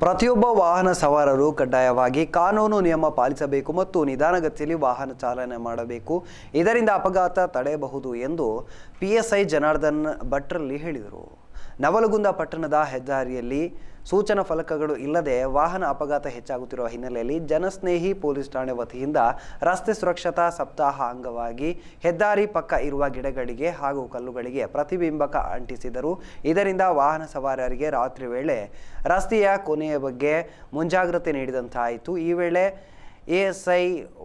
ಪ್ರತಿಯೊಬ್ಬ ವಾಹನ ಸವಾರರು ಕಡ್ಡಾಯವಾಗಿ ಕಾನೂನು ನಿಯಮ ಪಾಲಿಸಬೇಕು ಮತ್ತು ನಿಧಾನಗತಿಯಲ್ಲಿ ವಾಹನ ಚಾಲನೆ ಮಾಡಬೇಕು. ಇದರಿಂದ ಅಪಘಾತ ತಡೆಯಬಹುದು ಎಂದು ಪಿಎಸ್ಐ ಜನಾರ್ದನ್ ಭಟ್ರಲ್ಲಿ ಹೇಳಿದರು. ನವಲಗುಂದ ಪಟ್ಟಣದ ಹೆದ್ದಾರಿಯಲ್ಲಿ ಸೂಚನಾ ಫಲಕಗಳು ಇಲ್ಲದೆ ವಾಹನ ಅಪಘಾತ ಹೆಚ್ಚಾಗುತ್ತಿರುವ ಹಿನ್ನೆಲೆಯಲ್ಲಿ ಜನಸ್ನೇಹಿ ಪೊಲೀಸ್ ಠಾಣೆ ವತಿಯಿಂದ ರಸ್ತೆ ಸುರಕ್ಷತಾ ಸಪ್ತಾಹ ಅಂಗವಾಗಿ ಹೆದ್ದಾರಿ ಪಕ್ಕ ಇರುವ ಗಿಡಗಳಿಗೆ ಹಾಗೂ ಕಲ್ಲುಗಳಿಗೆ ಪ್ರತಿಬಿಂಬಕ ಅಂಟಿಸಿದರು. ಇದರಿಂದ ವಾಹನ ಸವಾರರಿಗೆ ರಾತ್ರಿ ವೇಳೆ ರಸ್ತೆಯ ಕೊನೆಯ ಬಗ್ಗೆ ಮುಂಜಾಗ್ರತೆ ನೀಡಿದಂತಾಯಿತು. ಈ ವೇಳೆ ASI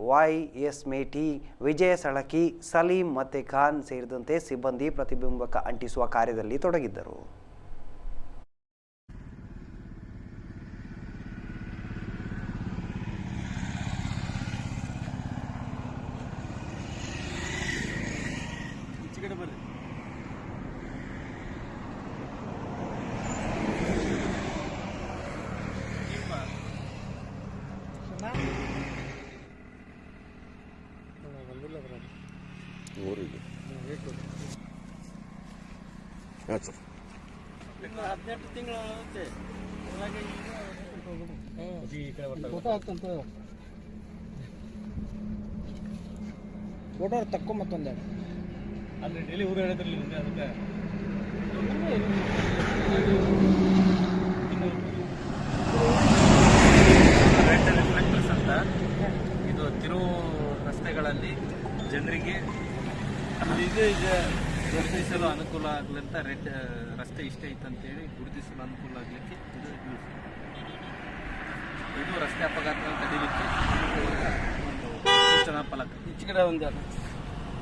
Y S Meti Vijaya Salaki, Salim ಮತ್ತೆ ಖಾನ್ ಸೇರಿದಂತೆ ಸಿಬ್ಬಂದಿ ಪ್ರತಿಬಿಂಬಕ ಅಂಟಿಸುವ ಕಾರ್ಯದಲ್ಲಿ ತೊಡಗಿದ್ದರು. ಕಡೆ ಬರ್ರಿ. ಊರಿಗೆ. ಹಾಂ ಸರ್. ಹದಿನೆಂಟು ತಿಂಗಳು ಫೋಟೋ ತಕ್ಕೊ ಮತ್ತೊಂದು ಅಲ್ಲಿ ಡೈಲಿ ಊರು ಹೇಳಿದ್ರಲ್ಲಿ ಅದಕ್ಕೆ ರೆಡ್ ಅಂತ. ಇದು ತಿರುವು ರಸ್ತೆಗಳಲ್ಲಿ ಜನರಿಗೆ ಇದು ಇದೆ ಗುರುತಿಸಲು ಅನುಕೂಲ ಆಗಲಿ ಅಂತ ರೆಡ್ ರಸ್ತೆ ಇಷ್ಟ ಇತ್ತು ಅಂತೇಳಿ ಗುರುತಿಸಲು ಅನುಕೂಲ ಆಗಲಿಕ್ಕೆ ಇದು ಯೂಸ್ ಇದು ರಸ್ತೆ ಅಪಘಾತ ತಡಿಲಿಕ್ಕೆ ಒಂದು ಸೂಚನಾ ಫಲಕ. ಈಚೆ ಕಡೆ ಒಂದು